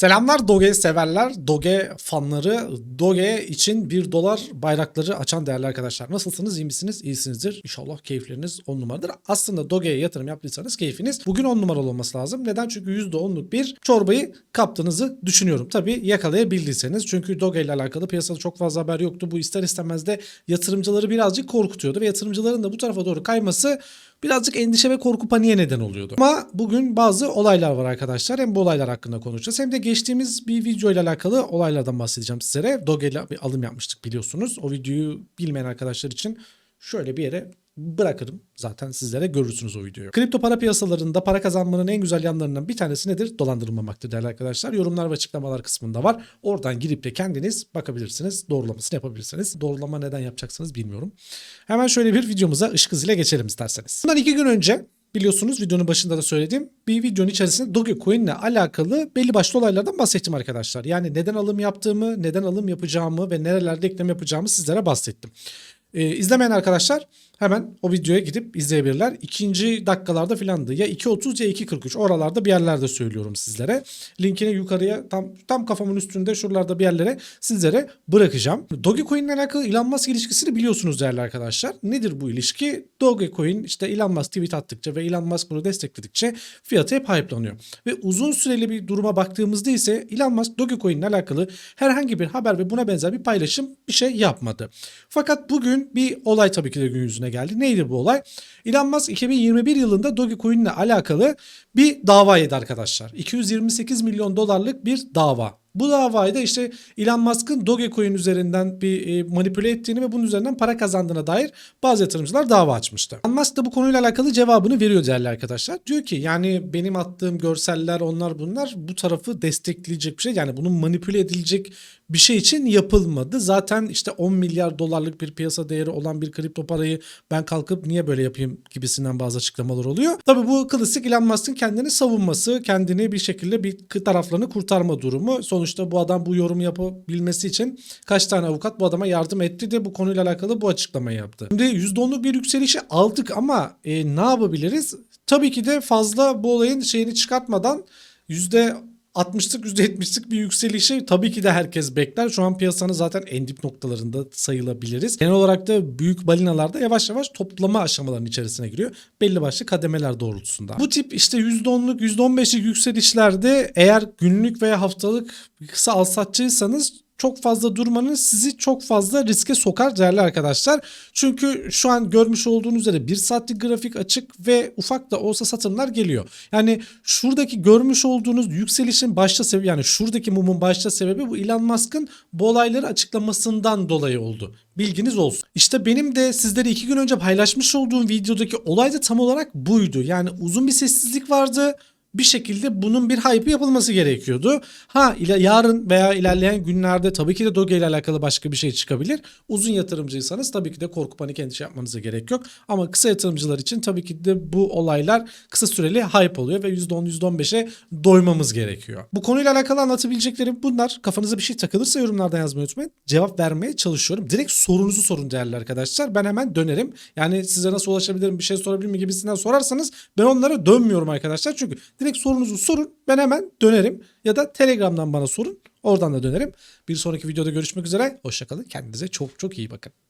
Selamlar Doge severler, Doge fanları, Doge için 1 dolar bayrakları açan değerli arkadaşlar. Nasılsınız, iyi misiniz, iyisinizdir. İnşallah keyifleriniz 10 numaradır. Aslında Doge'ye yatırım yaptıysanız keyfiniz bugün 10 numaralı olması lazım. Neden? Çünkü %10'luk bir çorbayı kaptığınızı düşünüyorum. Tabii yakalayabildiyseniz. Çünkü Doge ile alakalı piyasada çok fazla haber yoktu. Bu ister istemez de yatırımcıları birazcık korkutuyordu ve yatırımcıların da bu tarafa doğru kayması birazcık endişe ve korku paniğe neden oluyordu. Ama bugün bazı olaylar var arkadaşlar. Hem bu olaylar hakkında konuşacağız hem de geçtiğimiz bir video ile alakalı olaylardan bahsedeceğim sizlere. Doge ile bir alım yapmıştık biliyorsunuz. O videoyu bilmeyen arkadaşlar için şöyle bir yere bırakırım. Zaten sizlere görürsünüz o videoyu. Kripto para piyasalarında para kazanmanın en güzel yanlarından bir tanesi nedir? Dolandırılmamaktır değerli arkadaşlar. Yorumlar ve açıklamalar kısmında var. Oradan girip de kendiniz bakabilirsiniz. Doğrulamasını yapabilirsiniz. Doğrulama neden yapacaksınız bilmiyorum. Hemen şöyle bir videomuza ışık hızıyla geçelim isterseniz. Bundan iki gün önce biliyorsunuz videonun başında da söylediğim bir videonun içerisinde Dogecoin ile alakalı belli başlı olaylardan bahsettim arkadaşlar. Yani neden alım yaptığımı, neden alım yapacağımı ve nerelerde eklem yapacağımı sizlere bahsettim. Ee, izlemeyen arkadaşlar hemen o videoya gidip izleyebilirler. İkinci dakikalarda filandı. Ya 2.30 ya 2.43 oralarda bir yerlerde söylüyorum sizlere. Linkini yukarıya tam tam kafamın üstünde şuralarda bir yerlere sizlere bırakacağım. Dogecoin ile alakalı Elon Musk ilişkisini biliyorsunuz değerli arkadaşlar. Nedir bu ilişki? Dogecoin işte Elon Musk tweet attıkça ve Elon Musk bunu destekledikçe fiyatı hep hype'lanıyor. Ve uzun süreli bir duruma baktığımızda ise Elon Musk Dogecoin ile alakalı herhangi bir haber ve buna benzer bir paylaşım bir şey yapmadı. Fakat bugün bir olay tabii ki de gün yüzüne geldi. Neydi bu olay? Elon Musk 2021 yılında Dogecoin ile alakalı bir dava yedi arkadaşlar. 228 milyon dolarlık bir dava. Bu davayı da işte Elon Musk'ın Dogecoin üzerinden bir e, manipüle ettiğini ve bunun üzerinden para kazandığına dair bazı yatırımcılar dava açmıştı. Elon Musk da bu konuyla alakalı cevabını veriyor değerli arkadaşlar. Diyor ki yani benim attığım görseller onlar bunlar bu tarafı destekleyecek bir şey. Yani bunun manipüle edilecek bir şey için yapılmadı. Zaten işte 10 milyar dolarlık bir piyasa değeri olan bir kripto parayı ben kalkıp niye böyle yapayım gibisinden bazı açıklamalar oluyor. Tabii bu klasik Elon Musk'ın kendini savunması, kendini bir şekilde bir taraflarını kurtarma durumu. Sonuçta bu adam bu yorumu yapabilmesi için kaç tane avukat bu adama yardım etti de bu konuyla alakalı bu açıklamayı yaptı. Şimdi %10'luk bir yükselişi aldık ama e, ne yapabiliriz? Tabii ki de fazla bu olayın şeyini çıkartmadan yüzde 60'lık %70'lik bir yükselişi tabii ki de herkes bekler. Şu an piyasanın zaten en dip noktalarında sayılabiliriz. Genel olarak da büyük balinalarda yavaş yavaş toplama aşamalarının içerisine giriyor. Belli başlı kademeler doğrultusunda. Bu tip işte %10'luk %15'lik yükselişlerde eğer günlük veya haftalık kısa alsatçıysanız çok fazla durmanız sizi çok fazla riske sokar değerli arkadaşlar. Çünkü şu an görmüş olduğunuz üzere bir saatlik grafik açık ve ufak da olsa satımlar geliyor. Yani şuradaki görmüş olduğunuz yükselişin başta sebebi yani şuradaki mumun başta sebebi bu Elon Musk'ın bu olayları açıklamasından dolayı oldu. Bilginiz olsun. İşte benim de sizlere iki gün önce paylaşmış olduğum videodaki olay da tam olarak buydu. Yani uzun bir sessizlik vardı bir şekilde bunun bir hype yapılması gerekiyordu. Ha ile yarın veya ilerleyen günlerde tabii ki de Doge ile alakalı başka bir şey çıkabilir. Uzun yatırımcıysanız tabii ki de korku panik endişe yapmanıza gerek yok. Ama kısa yatırımcılar için tabii ki de bu olaylar kısa süreli hype oluyor ve %10 %15'e doymamız gerekiyor. Bu konuyla alakalı anlatabileceklerim bunlar. Kafanıza bir şey takılırsa yorumlardan yazmayı unutmayın. Cevap vermeye çalışıyorum. Direkt sorunuzu sorun değerli arkadaşlar. Ben hemen dönerim. Yani size nasıl ulaşabilirim bir şey sorabilir mi gibisinden sorarsanız ben onlara dönmüyorum arkadaşlar. Çünkü direkt sorunuzu sorun. Ben hemen dönerim. Ya da Telegram'dan bana sorun. Oradan da dönerim. Bir sonraki videoda görüşmek üzere. Hoşçakalın. Kendinize çok çok iyi bakın.